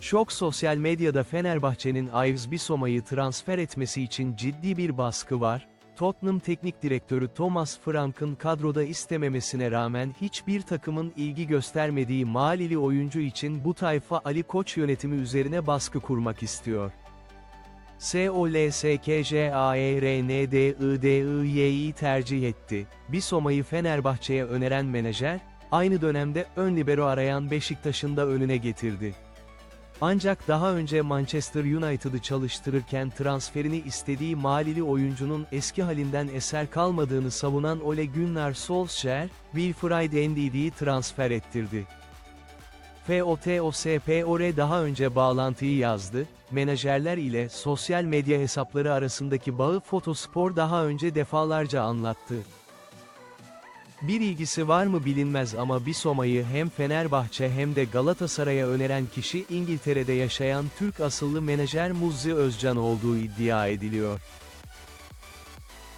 Şok sosyal medyada Fenerbahçe'nin Yves Bissoma'yı transfer etmesi için ciddi bir baskı var, Tottenham Teknik Direktörü Thomas Frank'ın kadroda istememesine rağmen hiçbir takımın ilgi göstermediği Malili oyuncu için bu tayfa Ali Koç yönetimi üzerine baskı kurmak istiyor. SOLSKJAERNDIDIY'yi tercih etti. Bissoma'yı Fenerbahçe'ye öneren menajer, aynı dönemde ön libero arayan Beşiktaş'ın da önüne getirdi. Ancak daha önce Manchester United'ı çalıştırırken transferini istediği malili oyuncunun eski halinden eser kalmadığını savunan Ole Gunnar Solskjaer, Wilfried Ndidi'yi transfer ettirdi. FOTOSPOR daha önce bağlantıyı yazdı, menajerler ile sosyal medya hesapları arasındaki bağı Fotospor daha önce defalarca anlattı. Bir ilgisi var mı bilinmez ama Bissoma'yı hem Fenerbahçe hem de Galatasaray'a öneren kişi İngiltere'de yaşayan Türk asıllı menajer Muzzi Özcan olduğu iddia ediliyor.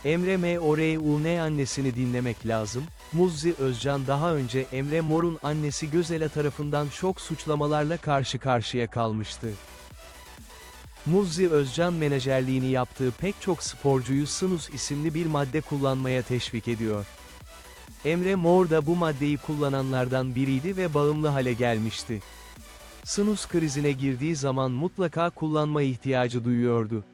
Emre M. Oreyune annesini dinlemek lazım, Muzzi Özcan daha önce Emre Mor'un annesi Gözela tarafından şok suçlamalarla karşı karşıya kalmıştı. Muzzi Özcan menajerliğini yaptığı pek çok sporcuyu Snus isimli bir madde kullanmaya teşvik ediyor. Emre Mor da bu maddeyi kullananlardan biriydi ve bağımlı hale gelmişti. Snus krizine girdiği zaman mutlaka kullanma ihtiyacı duyuyordu.